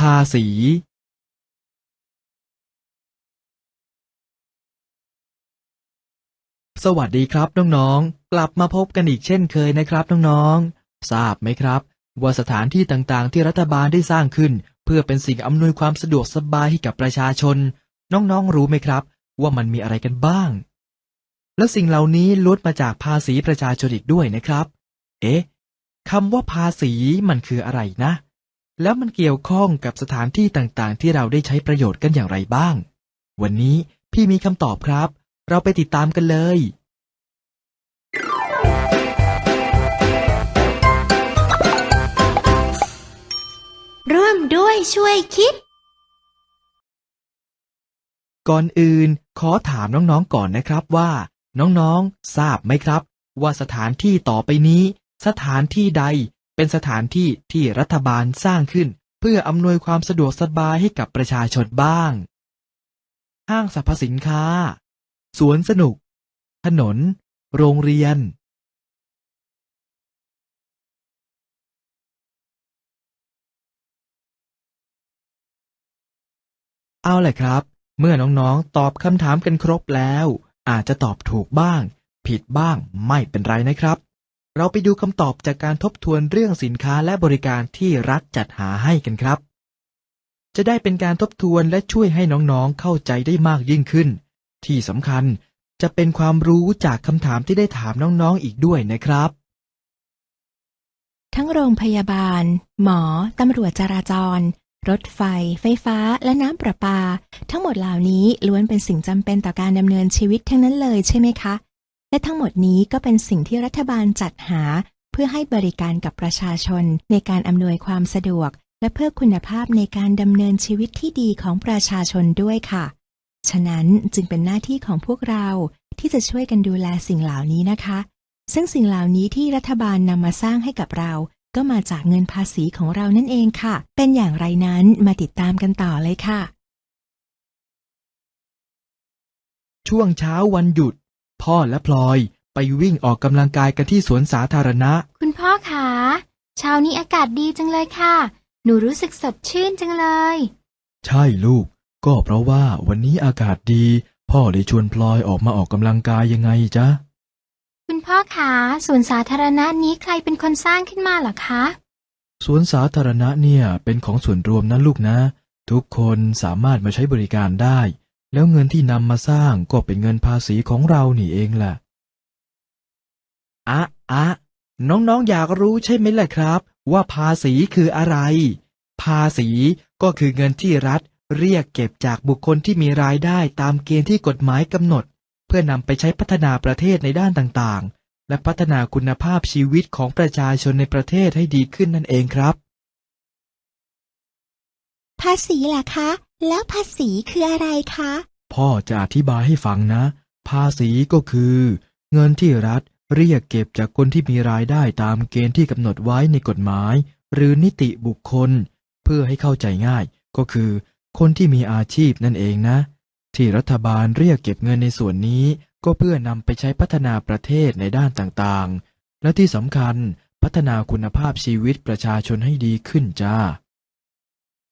ภาษีสวัสดีครับน้องๆ กลับมาพบกันอีกเช่นเคยนะครับน้องๆ ทราบไหมครับ ว่าสถานที่ต่างๆ ที่รัฐบาลได้สร้างขึ้น เพื่อเป็นสิ่งอำนวยความสะดวกสบายให้กับประชาชน น้องๆ รู้ไหมครับ ว่ามันมีอะไรกันบ้าง และสิ่งเหล่านี้ล้วนมาจากภาษีประชาชนอีกด้วยนะครับ เอ๊ะคำว่าภาษีมันคืออะไรนะ แล้วมันเกี่ยวข้องกับสถานที่ต่างๆ ที่เราได้ใช้ประโยชน์กันอย่างไรบ้าง วันนี้พี่มีคำตอบครับ เราไปติดตามกันเลยร่วมด้วยช่วยคิด ก่อนอื่นขอถามน้องๆก่อนนะครับว่า น้องๆ ทราบไหมครับ ว่าสถานที่ต่อไปนี้ สถานที่ใด เป็นสถานที่ที่รัฐบาลสร้างขึ้น เพื่ออำนวยความสะดวกสบายให้กับประชาชนบ้าง ห้างสรรพสินค้า สวนสนุก ถนน โรงเรียน เอาแหละครับ เมื่อน้องๆ ตอบคำถามกันครบแล้ว อาจจะตอบถูกบ้าง ผิดบ้างไม่เป็นไรนะครับ เราไปดูคำตอบจากการทบทวนเรื่องสินค้าและบริการที่รัฐจัดหาให้กันครับ จะได้เป็นการทบทวนและช่วยให้น้องๆเข้าใจได้มากยิ่งขึ้น ที่สำคัญจะเป็นความรู้จากคำถามที่ได้ถามน้องๆอีกด้วยนะครับ ทั้งโรงพยาบาล หมอ ตำรวจจราจร รถไฟ ไฟฟ้า และน้ำประปา ทั้งหมดเหล่านี้ล้วนเป็นสิ่งจำเป็นต่อการดำเนินชีวิตทั้งนั้นเลยใช่ไหมคะ และทั้งหมดนี้ก็เป็นสิ่งที่รัฐบาลจัดหา เพื่อให้บริการกับประชาชนในการอำนวยความสะดวก และเพื่อคุณภาพในการดำเนินชีวิตที่ดีของประชาชนด้วยค่ะ ฉะนั้นจึงเป็นหน้าที่ของพวกเราที่จะช่วยกันดูแลสิ่งเหล่านี้นะคะ ซึ่งสิ่งเหล่านี้ที่รัฐบาลนำมาสร้างให้กับเรา ก็มาจากเงินภาษีของเรานั่นเองค่ะ เป็นอย่างไรนั้นมาติดตามกันต่อเลยค่ะ ช่วงเช้าวันหยุด พ่อและพลอยไปวิ่งออกกำลังกายกันที่สวนสาธารณะ คุณพ่อคะเช้านี้อากาศดีจังเลยค่ะ หนูรู้สึกสดชื่นจังเลย ใช่ลูก ก็เพราะว่าวันนี้อากาศดี พ่อเลยชวนพลอยออกมาออกกำลังกายยังไงจ๊ะ คุณพ่อคะสวนสาธารณะนี้ใครเป็นคนสร้างขึ้นมาเหรอคะ สวนสาธารณะเนี่ยเป็นของส่วนรวมนะลูกนะ ทุกคนสามารถมาใช้บริการได้ แล้วเงินที่นำมาสร้างก็เป็นเงินภาษีของเรานี่เองแหละอะอะน้องๆอยากรู้ใช่ไหมล่ะครับ ว่าภาษีคืออะไร ภาษีก็คือเงินที่รัฐ เรียกเก็บจากบุคคลที่มีรายได้ตามเกณฑ์ที่กฎหมายกำหนด เพื่อนำไปใช้พัฒนาประเทศในด้านต่างๆ และพัฒนาคุณภาพชีวิตของประชาชนในประเทศให้ดีขึ้นนั่นเองครับ ภาษีล่ะคะ แล้วภาษีคืออะไรคะ พ่อจะอธิบายให้ฟังนะ ภาษีก็คือ เงินที่รัฐเรียกเก็บจากคนที่มีรายได้ตามเกณฑ์ที่กำหนดไว้ในกฎหมาย หรือนิติบุคคล เพื่อให้เข้าใจง่าย ก็คือ คนที่มีอาชีพนั่นเองนะ ที่รัฐบาลเรียกเก็บเงินในส่วนนี้ ก็เพื่อนำไปใช้พัฒนาประเทศในด้านต่างๆ และที่สำคัญพัฒนาคุณภาพชีวิตประชาชนให้ดีขึ้นจ้า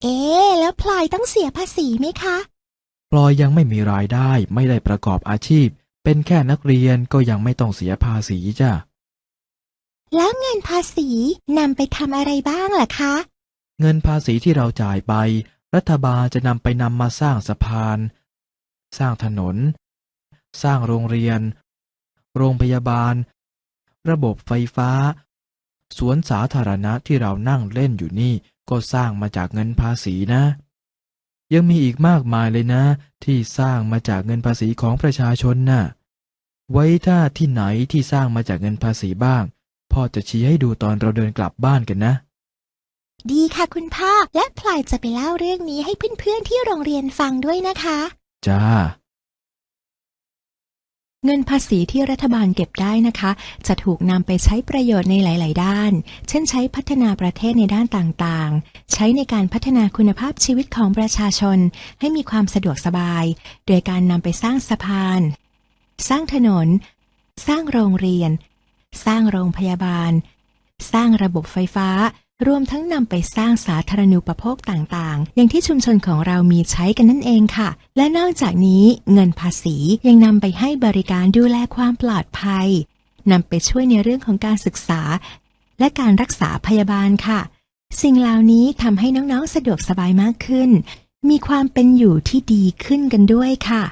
เอ๊ะแล้วพลอยต้องเสียภาษีไหมคะ พลอยยังไม่มีรายได้ไม่ได้ประกอบอาชีพ เป็นแค่นักเรียนก็ยังไม่ต้องเสียภาษีจ้ะ แล้วเงินภาษีนำไปทำอะไรบ้างล่ะคะ เงินภาษีที่เราจ่ายไป รัฐบาลจะนำไปนำมาสร้างสะพาน สร้างถนน สร้างโรงเรียน โรงพยาบาล ระบบไฟฟ้า สวนสาธารณะที่เรานั่งเล่นอยู่นี่ ก็สร้างมาจากเงินภาษีนะ ยังมีอีกมากมายเลยนะ ที่สร้างมาจากเงินภาษีของประชาชนน่ะ ไว้ถ้าที่ไหนที่สร้างมาจากเงินภาษีบ้าง พ่อจะชี้ให้ดูตอนเราเดินกลับบ้านกันนะ ดีค่ะคุณพ่อและพลอยจะไปเล่าเรื่องนี้ให้เพื่อนๆที่โรงเรียนฟังด้วยนะคะ จ้า เงินภาษีที่รัฐบาลเก็บได้นะคะ จะถูกนำไปใช้ประโยชน์ในหลาย ๆ ด้าน เช่น ใช้พัฒนาประเทศในด้านต่าง ๆ ใช้ในการพัฒนาคุณภาพชีวิตของประชาชน ให้มีความสะดวกสบาย โดยการนำไปสร้างสะพาน สร้างถนน สร้างโรงเรียน สร้างโรงพยาบาล สร้างระบบไฟฟ้า รวมทั้งนำไปสร้างสาธารณูปโภคต่างๆ อย่างที่ชุมชนของเรามีใช้กันนั่นเองค่ะ และนอกจากนี้เงินภาษียังนำไปให้บริการดูแลความปลอดภัยนำไปช่วยในเรื่องของการศึกษา และการรักษาพยาบาลค่ะ สิ่งเหล่านี้ทำให้น้องๆ สะดวกสบายมากขึ้น มีความเป็นอยู่ที่ดีขึ้นกันด้วยค่ะ